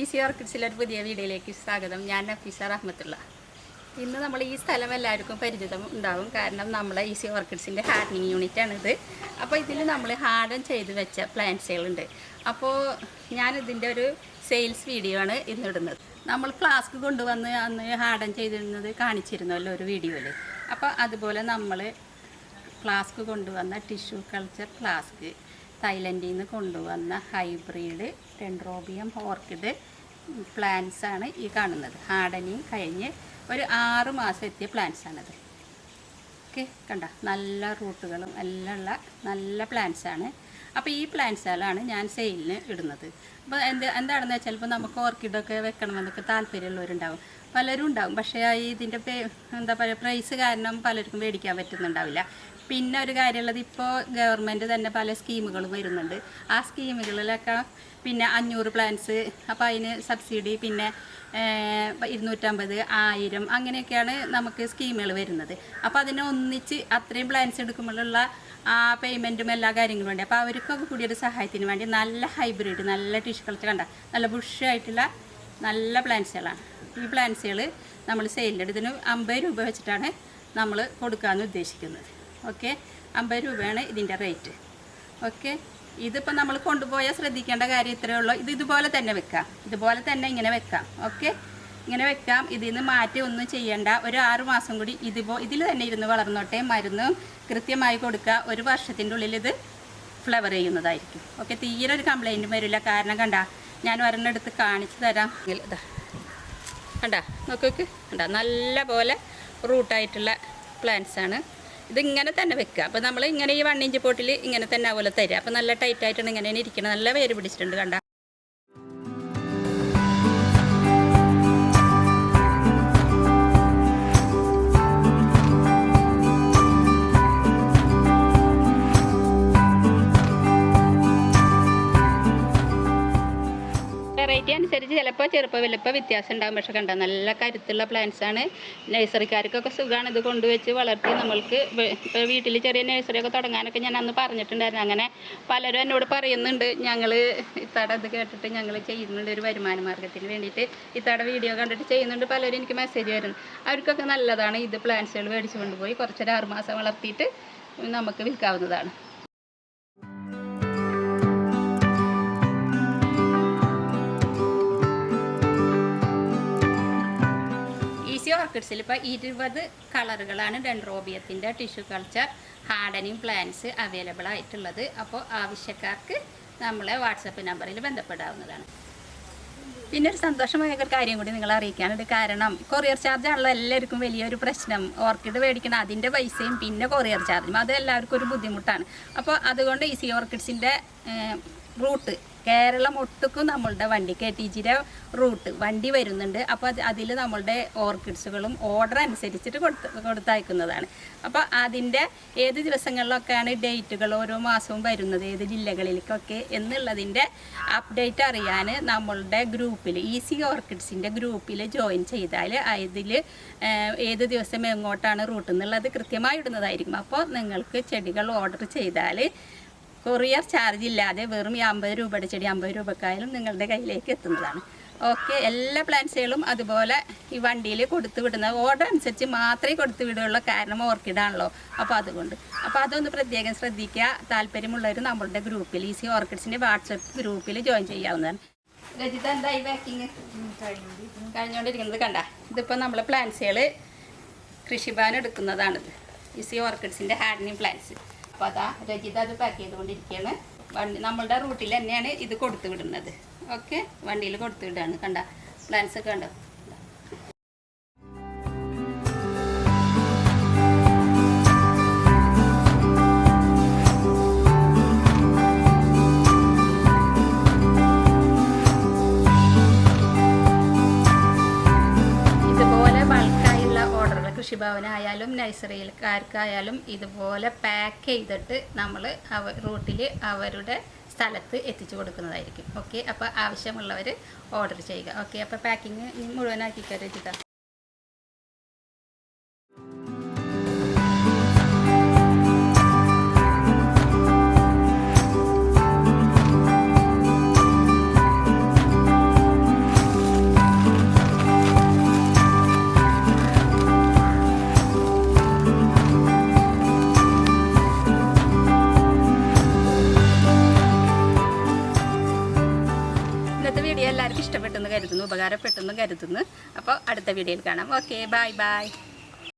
Easy കിഡ്സിലെ ഒരു പുതിയ വീഡിയോയിലേക്ക് സ്വാഗതം. ഞാൻ നഫീസ റഹ്മത്തുള്ള. ഇന്ന് നമ്മൾ ഈ സ്ഥലം എല്ലാവർക്കും പരിചിതം ഉണ്ടാവും. കാരണം നമ്മളെ ഈസി ഓർക്കിഡ്സിന്റെ ഹാർഡനിങ് യൂണിറ്റ് ആണിത്. അപ്പോൾ ഇതിൽ നമ്മൾ ഹാർഡൻ ചെയ്ത് വെച്ച പ്ലാന്റ്സുകളുണ്ട് അപ്പോൾ ഞാനിതിന്റെ ഒരു സെയിൽസ് വീഡിയോ ആണ് ഇന്നിടുന്നത് നമ്മൾ ഫ്ലാസ്ക് കൊണ്ടുവന്ന് അന്ന് ഹാർഡൻ ചെയ്തിരുന്നത് കാണിച്ചിരുന്നല്ലോ ഒരു വീഡിയോയിൽ അപ്പോൾ അതുപോലെ നമ്മൾ ഫ്ലാസ്ക് കൊണ്ടുവന്ന ടിഷ്യൂ കൾച്ചർ ഫ്ലാസ്ക് തായ്ലൻഡിൽ നിന്ന് കൊണ്ടുവന്ന ഹൈബ്രിഡ് ഡെൻഡ്രോബിയം ഓർക്കിഡ് പ്ലാന്റ്സ് ആണ് ഈ കാണുന്നത്. ഹാർഡനിങ് കഴിഞ്ഞ് ഒരു ആറ് മാസം എത്തിയ പ്ലാന്റ്സ് ആണത്. ഓക്കെ കണ്ട? നല്ല റൂട്ടുകളും എല്ലാം ഉള്ള നല്ല പ്ലാന്റ്സ് ആണ്. അപ്പോൾ ഈ പ്ലാന്റ്സുകളാണ് ഞാൻ സെയിലിന് ഇടുന്നത്. അപ്പോൾ എന്ത് എന്താണെന്ന് വെച്ചാൽ ഇപ്പോൾ നമുക്ക് ഓർക്കിഡൊക്കെ വെക്കണമെന്നൊക്കെ താല്പര്യമുള്ളവരുണ്ടാവും. പലരും ഉണ്ടാവും. പക്ഷേ ഇതിന്റെ എന്താ പറയുക പ്രൈസ് കാരണം പലർക്കും മേടിക്കാൻ പറ്റുന്നുണ്ടാവില്ല. പിന്നെ ഒരു കാര്യമുള്ളത് ഇപ്പോൾ ഗവൺമെന്റ് തന്നെ പല സ്കീമുകളും വരുന്നുണ്ട്. ആ സ്കീമുകളിലൊക്കെ പിന്നെ അഞ്ഞൂറ് പ്ലാൻസ് അപ്പോൾ അതിന് സബ്സിഡി പിന്നെ ഇരുന്നൂറ്റമ്പത് ആയിരം അങ്ങനെയൊക്കെയാണ് നമുക്ക് സ്കീമുകൾ വരുന്നത്. അപ്പോൾ അതിനെ ഒന്നിച്ച് അത്രയും പ്ലാൻസ് എടുക്കുമ്പോഴുള്ള ആ പേയ്മെന്റും എല്ലാ കാര്യങ്ങളും ഉണ്ട്. അപ്പോൾ അവർക്കൊക്കെ കൂടി ഒരു സഹായത്തിന് വേണ്ടി നല്ല ഹൈബ്രിഡ് നല്ല ടിഷ്യൂ കളച്ച് കണ്ട നല്ല ബുഷായിട്ടുള്ള നല്ല പ്ലാൻസുകളാണ് ഈ പ്ലാൻസുകൾ നമ്മൾ സെയിലെടുത്തിന് അമ്പത് രൂപ വെച്ചിട്ടാണ് നമ്മൾ കൊടുക്കാമെന്ന് ഉദ്ദേശിക്കുന്നത്. ഓക്കെ? അമ്പത് രൂപയാണ് ഇതിന്റെ റേറ്റ്. ഓക്കെ? ഇതിപ്പോൾ നമ്മൾ കൊണ്ടുപോയാൽ ശ്രദ്ധിക്കേണ്ട കാര്യം ഇത്രയേ ഉള്ളൂ. ഇത് ഇതുപോലെ തന്നെ വെക്കാം. ഇതുപോലെ തന്നെ ഇങ്ങനെ വെക്കാം. ഓക്കെ? ഇങ്ങനെ വെക്കാം. ഇതിൽ നിന്ന് മാറ്റി ഒന്നും ചെയ്യേണ്ട. ഒരു ആറ് മാസം കൂടി ഇതിപ്പോ ഇതിൽ തന്നെ ഇരുന്ന് വളർന്നോട്ടെ. മരുന്ന് കൃത്യമായി കൊടുക്കുക. ഒരു വർഷത്തിന്റെ ഉള്ളിൽ ഇത് ഫ്ലവർ ചെയ്യുന്നതായിരിക്കും. ഓക്കെ? തീരെ ഒരു കംപ്ലൈന്റും വരില്ല. കാരണം കണ്ട ഞാൻ ഒരെണ്ണം എടുത്ത് കാണിച്ചു തരാം. ഇതാ. കണ്ട? നോക്ക്. കണ്ട? നല്ല പോലെ റൂട്ടായിട്ടുള്ള പ്ലാന്റ്സാണ്. ഇതിങ്ങനെ തന്നെ വെക്കുക. അപ്പോൾ നമ്മൾ ഇങ്ങനെ ഈ വൺ ഇഞ്ച് പോട്ടിൽ ഇങ്ങനെ തന്നെ അതുപോലെ തരിക. അപ്പോൾ നല്ല ടൈറ്റായിട്ടാണ് ഇങ്ങനെ ഇരിക്കുന്നത് നല്ല വേര് പിടിച്ചിട്ടുണ്ട് കണ്ട. അനുസരിച്ച് ചിലപ്പോൾ ചെറുപ്പം വലുപ്പം വ്യത്യാസം ഉണ്ടാകും പക്ഷെ കണ്ട നല്ല കരുത്തുള്ള പ്ലാന്റ്സ് ആണ്. നഴ്സറിക്കാർക്കൊക്കെ സുഖമാണ്. ഇത് കൊണ്ടുവച്ച് വളർത്തി നമ്മൾക്ക് ഇപ്പോൾ വീട്ടിൽ ചെറിയ നഴ്സറിയൊക്കെ തുടങ്ങാനൊക്കെ ഞാൻ അന്ന് പറഞ്ഞിട്ടുണ്ടായിരുന്നു. അങ്ങനെ പലരും എന്നോട് പറയുന്നുണ്ട്. ഞങ്ങൾ ഇത്തട ഇത് കേട്ടിട്ട് ഞങ്ങൾ ചെയ്യുന്നുണ്ട് ഒരു വരുമാന മാർഗത്തിന് വേണ്ടിയിട്ട്. ഇത്തട വീഡിയോ കണ്ടിട്ട് ചെയ്യുന്നുണ്ട്. പലരും എനിക്ക് മെസ്സേജ് വരുന്നു. അവർക്കൊക്കെ നല്ലതാണ് ഇത് പ്ലാന്റ്സുകൾ മേടിച്ചു കൊണ്ടുപോയി കുറച്ചൊരു ആറുമാസം വളർത്തിയിട്ട് നമുക്ക് വിൽക്കാവുന്നതാണ്. ഓർക്കിഡ്സിൽ ഇപ്പോൾ ഇരുപത് കളറുകളാണ് ഡെൻഡ്രോബിയത്തിന്റെ tissue culture hardening plants available ആയിട്ടുള്ളത്. അപ്പോൾ ആവശ്യക്കാർക്ക് നമ്മളെ വാട്സപ്പ് നമ്പറിൽ ബന്ധപ്പെടാവുന്നതാണ്. പിന്നെ ഒരു സന്തോഷമായ ഒരു കാര്യം കൂടി നിങ്ങളെ അറിയിക്കാനുണ്ട്. കാരണം കൊറിയർ ചാർജ് ആണല്ലോ എല്ലാവർക്കും വലിയൊരു പ്രശ്നം. ഓർക്കിഡ് മേടിക്കണം അതിന്റെ പൈസയും പിന്നെ കൊറിയർ ചാർജും. അത് എല്ലാവർക്കും ഒരു ബുദ്ധിമുട്ടാണ്. അപ്പോൾ അതുകൊണ്ട് ഈ സി ഓർക്കിഡ്സിന്റെ റൂട്ട് കേരളം ഒട്ടുക്കും നമ്മളുടെ വണ്ടി കെ ടി ജിയുടെ റൂട്ട്. വണ്ടി വരുന്നുണ്ട്. അപ്പോൾ അത് അതിൽ നമ്മളുടെ ഓർക്കിഡ്സുകളും ഓർഡർ അനുസരിച്ചിട്ട് കൊടുത്ത് കൊടുത്തയക്കുന്നതാണ്. അപ്പോൾ അതിന്റെ ഏത് ദിവസങ്ങളിലൊക്കെയാണ് ഡേറ്റുകൾ ഓരോ മാസവും വരുന്നത്? ഏത് ജില്ലകളിലേക്കൊക്കെ എന്നുള്ളതിന്റെ അപ്ഡേറ്റ് അറിയാൻ നമ്മളുടെ ഗ്രൂപ്പിൽ ഈസി ഓർക്കിഡ്സിന്റെ ഗ്രൂപ്പിൽ ജോയിൻ ചെയ്താൽ അതിൽ ഏത് ദിവസം എങ്ങോട്ടാണ് റൂട്ട് എന്നുള്ളത് കൃത്യമായി ഇടുന്നതായിരിക്കും. അപ്പോൾ നിങ്ങൾക്ക് ചെടികൾ ഓർഡർ ചെയ്താൽ കൊറിയർ ചാർജ് ഇല്ലാതെ വെറും ഈ അമ്പത് രൂപയുടെ ചെടി അമ്പത് രൂപക്കായാലും നിങ്ങളുടെ കയ്യിലേക്ക് എത്തുന്നതാണ്. ഓക്കെ എല്ലാ പ്ലാന്റ്സുകളും അതുപോലെ ഈ വണ്ടിയിൽ കൊടുത്തു വിടുന്ന ഓർഡർ അനുസരിച്ച് മാത്രമേ കൊടുത്തു വിടുകയുള്ളൂ. കാരണം ഓർക്കിഡാണല്ലോ അപ്പോൾ അതുകൊണ്ട്. അപ്പോൾ അതൊന്ന് പ്രത്യേകം ശ്രദ്ധിക്കുക. താല്പര്യമുള്ളവർ നമ്മളുടെ ഗ്രൂപ്പിൽ ഈ സി ഓർക്കിഡ്സിന്റെ വാട്സപ്പ് ഗ്രൂപ്പിൽ ജോയിൻ ചെയ്യാവുന്നതാണ്. രജിത എന്തായി പാക്കിങ് കഴിഞ്ഞുകൊണ്ടിരിക്കുന്നത് കണ്ട? ഇതിപ്പോൾ നമ്മൾ പ്ലാന്റ്സുകൾ കൃഷിഭവൻ എടുക്കുന്നതാണിത്. ഈ സി ഓർക്കിഡ്സിന്റെ ഹാർഡനിങ് പ്ലാന്റ്സ് അപ്പോൾ അതാ രചിത അത് പാക്ക് ചെയ്തുകൊണ്ടിരിക്കുകയാണ്. വണ്ടി നമ്മളുടെ റൂട്ടിൽ തന്നെയാണ് ഇത് കൊടുത്തു വിടുന്നത്. ഓക്കെ വണ്ടിയിൽ കൊടുത്തു വിടുകയാണ് കണ്ട? പ്ലാൻസ് ഒക്കെ കണ്ടോ? കൃഷിഭവനായാലും നഴ്സറിയിൽക്കാർക്കായാലും ഇതുപോലെ പാക്ക് ചെയ്തിട്ട് നമ്മൾ അവ റൂട്ടിൽ അവരുടെ സ്ഥലത്ത് എത്തിച്ചു കൊടുക്കുന്നതായിരിക്കും. ഓക്കെ? അപ്പോൾ ആവശ്യമുള്ളവർ ഓർഡർ ചെയ്യുക. ഓക്കെ? അപ്പോൾ പാക്കിങ് മുഴുവനാക്കി കരുതുന്നു ഉപകാരപ്പെട്ടെന്ന് കരുതുന്നു. അപ്പോൾ അടുത്ത വീഡിയോയിൽ കാണാം. Okay bye bye